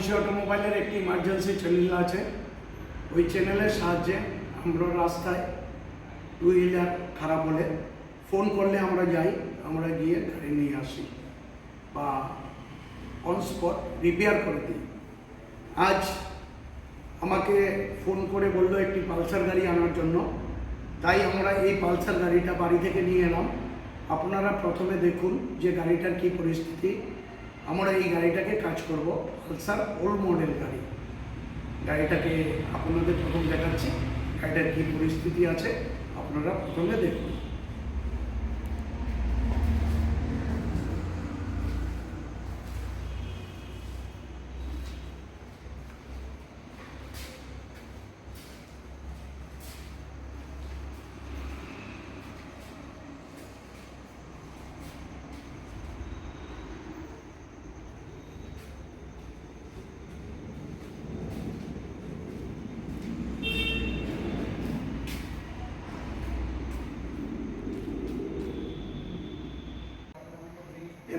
ঋষি অটোমোবাইলের একটি emergency channel আছে। ওই চ্যানেলের সাহায্যে আমরা রাস্তায় টু হুইলার খারাপ হলে ফোন করলে আমরা যাই, আমরা গিয়ে গাড়ি নিয়ে আসি বা অন স্পট রিপেয়ার করে দিই। আজ আমাকে ফোন করে বলল একটি পালসার গাড়ি আনার জন্য। তাই আমরা এই পালসার গাড়িটা বাড়ি থেকে নিয়ে এলাম। আপনারা প্রথমে দেখুন যে গাড়িটার কি পরিস্থিতি। আমরা এই গাড়িটাকে কাজ করব। স্যার ওল্ড মডেল গাড়ি। গাড়িটাকে আপনাদের প্রথম দেখাচ্ছি। গাড়িটার কী পরিস্থিতি আছে, আপনারা প্রথমে দেখুন।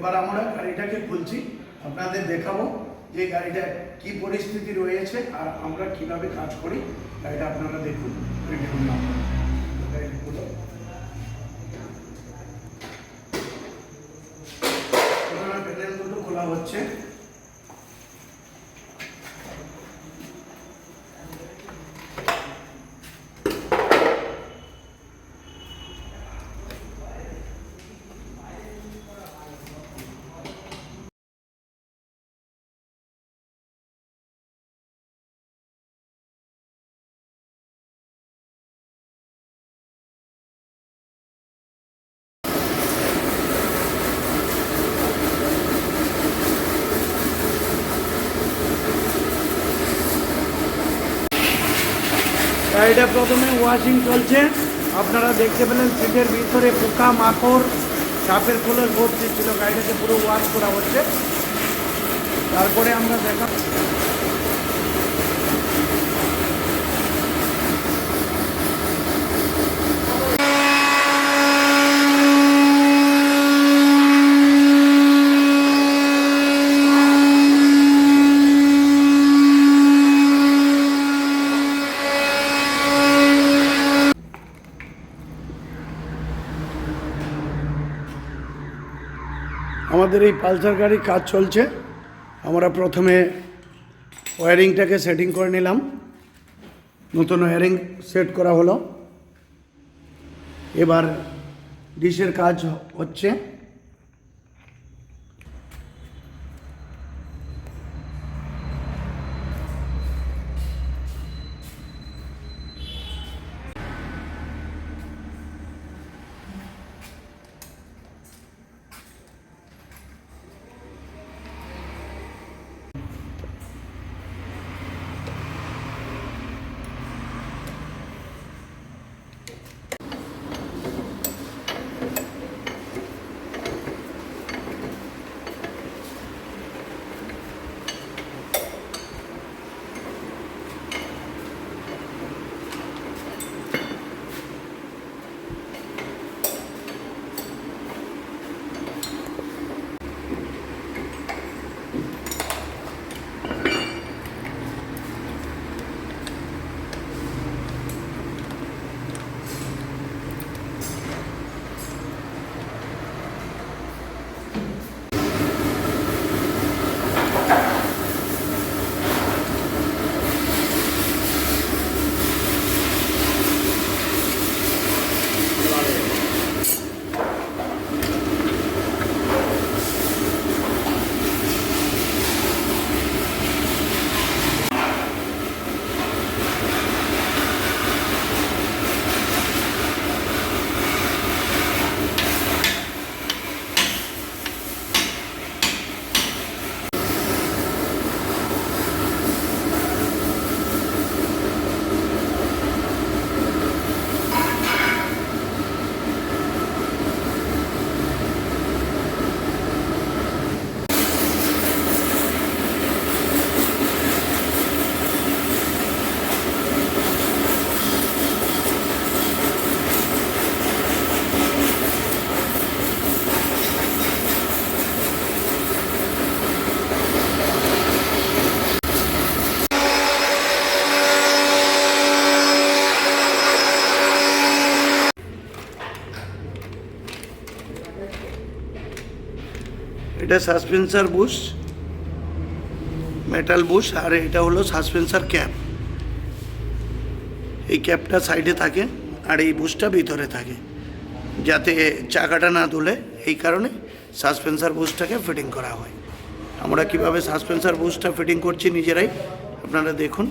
এবার আমরা গাড়িটাকে খুলছি, আপনাদের দেখাবো যে গাড়িটা কি পরিস্থিতি রয়েছে আর আমরা কীভাবে কাজ করি, গাড়িটা আপনারা দেখুন। গাড়িটা খুলো। এবার প্যানেলগুলো খোলা হচ্ছে গাড়িটা প্রথমে ওয়াশিং চলছে। আপনারা দেখতে পেলেন সিটের ভিতরে পোকা, মাকড় চাপের ফুলের ভর্তি ছিল। গাড়িটাকে পুরো ওয়াশ করা হচ্ছে। তারপরে আমরা দেখা আমাদের এই পালসার গাড়ির কাজ চলছে। আমরা প্রথমে ওয়ারিংটাকে সেটিং করে নিলাম। নতুন ওয়ারিং সেট করা হলো। এবার ডিশের কাজ হচ্ছে। এটা সাসপেন্সার বুশ মেটাল বুশ, আর এটা হলো সাসপেন্সার ক্যাপ। এই ক্যাপটা সাইডে থাকে আর এই বুশটা ভিতরে থাকে, যাতে চাকাটা না তুলে এই কারণে সাসপেন্সার বুশটাকে ফিটিং করা হয়। আমরা কীভাবে সাসপেন্সার বুশটা ফিটিং করছি নিজেরাই আপনারা দেখুন।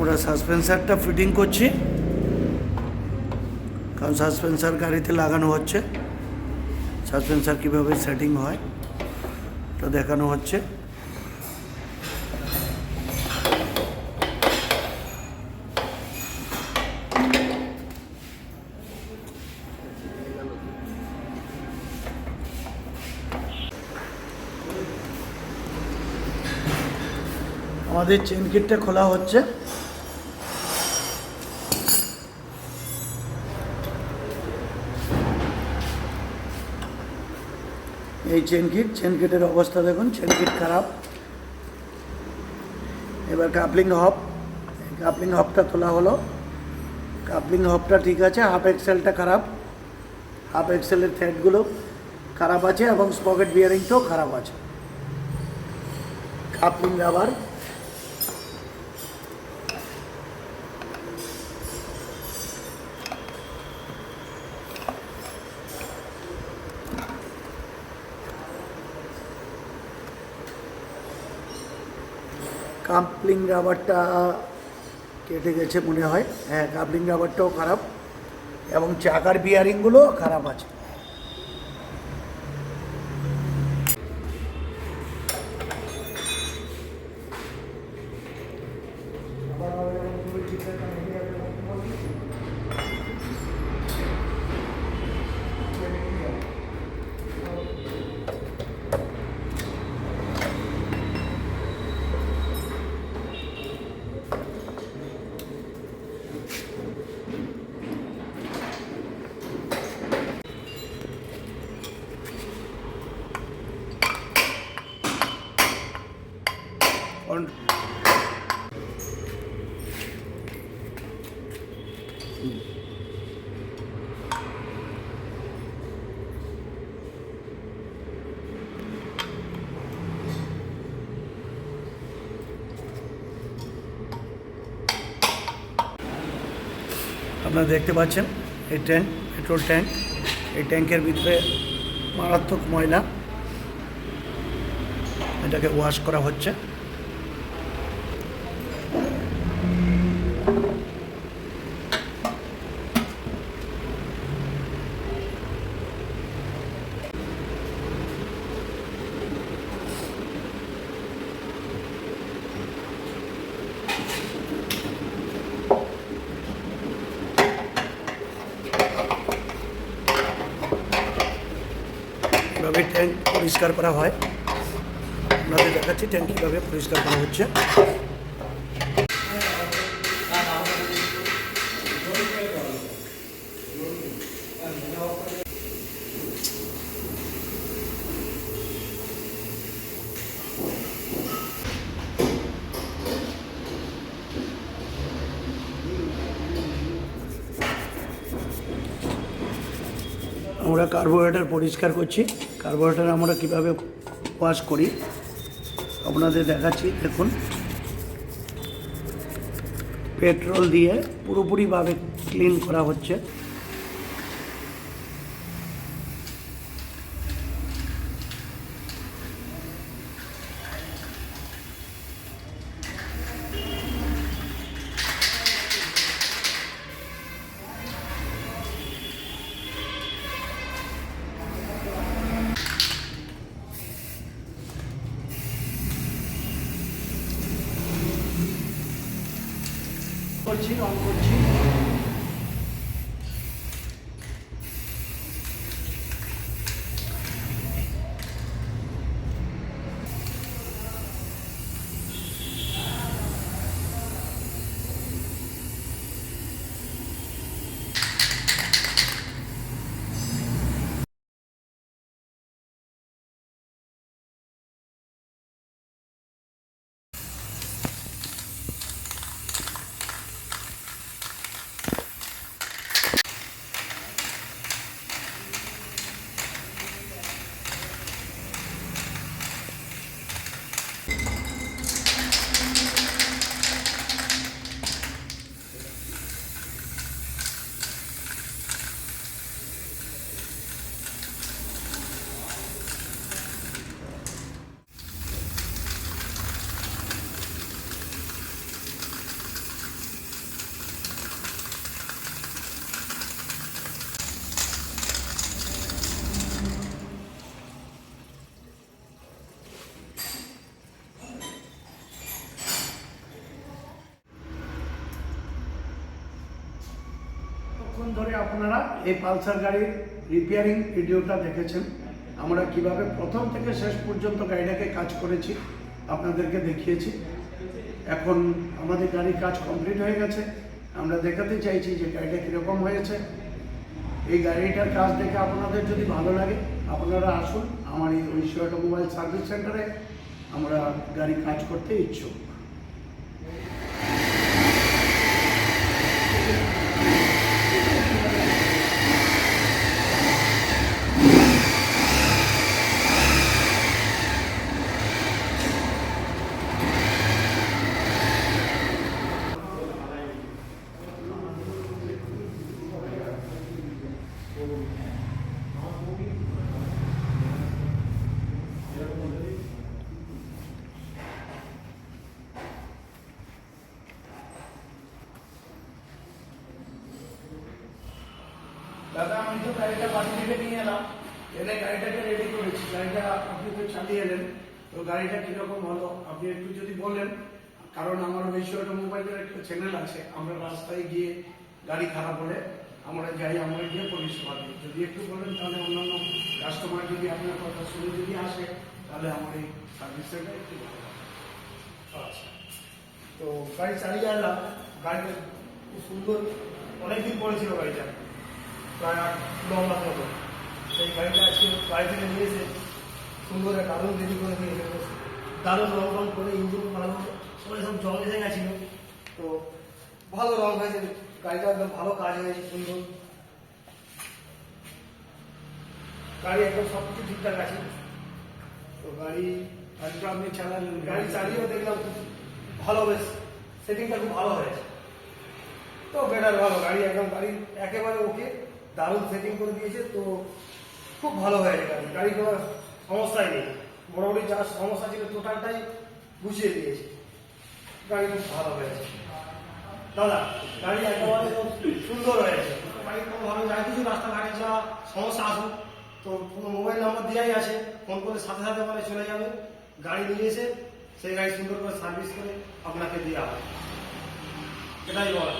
ওরা সাসপেন্সারটা ফিটিং করছি। কারণ সাসপেন্সার গাড়িতে লাগানো হচ্ছে। সাসপেন্সার কীভাবে সেটিং হয় তা দেখানো হচ্ছে। আমাদের চেন কিটটা খোলা হচ্ছে। এই চেন কিট চেন কিটের অবস্থা দেখুন চেন কিট খারাপ। এবার কাপলিং হপ কাপলিং হপটা তোলা হলো। কাপলিং হপটা ঠিক আছে হাফ এক্সেলটা খারাপ। হাফ এক্সেলের থ্রেডগুলো খারাপ আছে এবং স্পকেট বিয়ারিংটাও খারাপ আছে। কাপলিং রাবার কাপলিং রাবারটা কেটে গেছে মনে হয়। হ্যাঁ কাপলিং রাবারটাও খারাপ এবং চাকার বিয়ারিংগুলো খারাপ আছে। আপনারা দেখতে পাচ্ছেন, এই ট্যাঙ্ক, পেট্রোল ট্যাঙ্ক, এই ট্যাঙ্কের ভিতরে মারাত্মক ময়লা, এটাকে ওয়াশ করা হচ্ছে। এভাবে ট্যাঙ্ক পরিষ্কার করা হয়? আপনাদের দেখাচ্ছি ট্যাঙ্ক কীভাবে পরিষ্কার করা হচ্ছে। আমরা কার্বোহাইড্রেট পরিষ্কার করছি। কার্বোরেটর আমরা কীভাবে ওয়াশ করি আপনাদের দেখাচ্ছি দেখুন। পেট্রোল দিয়ে পুরোপুরিভাবে ক্লিন করা হচ্ছে। করছি রং করছি। ধরে আপনারা এই পালসার গাড়ির রিপেয়ারিং ভিডিওটা দেখেছেন। আমরা কীভাবে প্রথম থেকে শেষ পর্যন্ত গাড়িটাকে কাজ করেছি, আপনাদেরকে দেখিয়েছি। এখন আমাদের গাড়ির কাজ কমপ্লিট হয়ে গেছে। আমরা দেখাতে চাইছি যে গাড়িটা কীরকম হয়েছে। এই গাড়িটার কাজ দেখে আপনাদের যদি ভালো লাগে, আপনারা আসুন আমার এই ঐশ্বর অটোমোবাইল সার্ভিস সেন্টারে। আমরা গাড়ি কাজ করতে ইচ্ছুক দাদা আমি তো গাড়িটা বাড়ি থেকে নিয়ে এলাম। এনে গাড়িটাকে রেডি করেছি। গাড়িটা আপনি তো চালিয়ে এলেন। তো গাড়িটা কীরকম হলো আপনি একটু যদি বলেন। কারণ আমার বেশি মোবাইলের একটা চ্যানেল আছে। আমরা রাস্তায় গিয়ে গাড়ি খারাপ হলে আমরা যাই আমরা গিয়ে পরিষেবা দিই। যদি একটু বলেন তাহলে অন্যান্য কাস্টমার যদি আপনার কথা শুনে যদি আসে তাহলে আমার এই সার্ভিসটা একটু ভালো হবে। আচ্ছা। তো গাড়ি চালিয়ে আনলাম গাড়িটা সুন্দর। অনেকদিন পড়েছিল গাড়িটা। প্রায় আট ন মতো। সেই গাড়িটা আজকে বাড়ি থেকে নিয়ে এসে সুন্দর একটা দারুণ রেডি করে দিয়েছে দারুণ রং রং করে ইঞ্জিন বানানো সবাই সব জল এসে গেছিল তো ভালো রং হয়েছে। গাড়িটা একদম ভালো কাজ হয়েছে সুন্দর। গাড়ি একদম সব কিছু ঠিকঠাক আছে। তো গাড়ি গাড়িটা আপনি চালালেন গাড়ি চালিয়েও দেখলাম খুব ভালো বেশ। সেটিংটা খুব ভালো হয়েছে। তো বেটার ভালো। গাড়ি একদম গাড়ি একেবারে ওকে দারুণ সেটিং করে দিয়েছে তো খুব ভালো হয়েছে গাড়ি গাড়ি কোনো সমস্যাই নেই। মোটামুটি যা সমস্যা ছিল টোটালটাই গুছিয়ে দিয়েছে। গাড়ি খুব ভালো হয়েছে। দাদা গাড়ি একেবারে সুন্দর হয়েছে। গাড়ি কোনো ভালো যা কিছু রাস্তাঘাটে যা সমস্যা আসুক। তো কোনো মোবাইল নাম্বার দেওয়াই আছে। ফোন করে সাথে সাথে মানে চলে যাবে। গাড়ি নিয়ে এসে সেই গাড়ি সুন্দর করে সার্ভিস করে আপনাকে দেওয়া হবে। এটাই বলা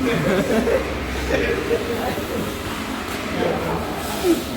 Thank you.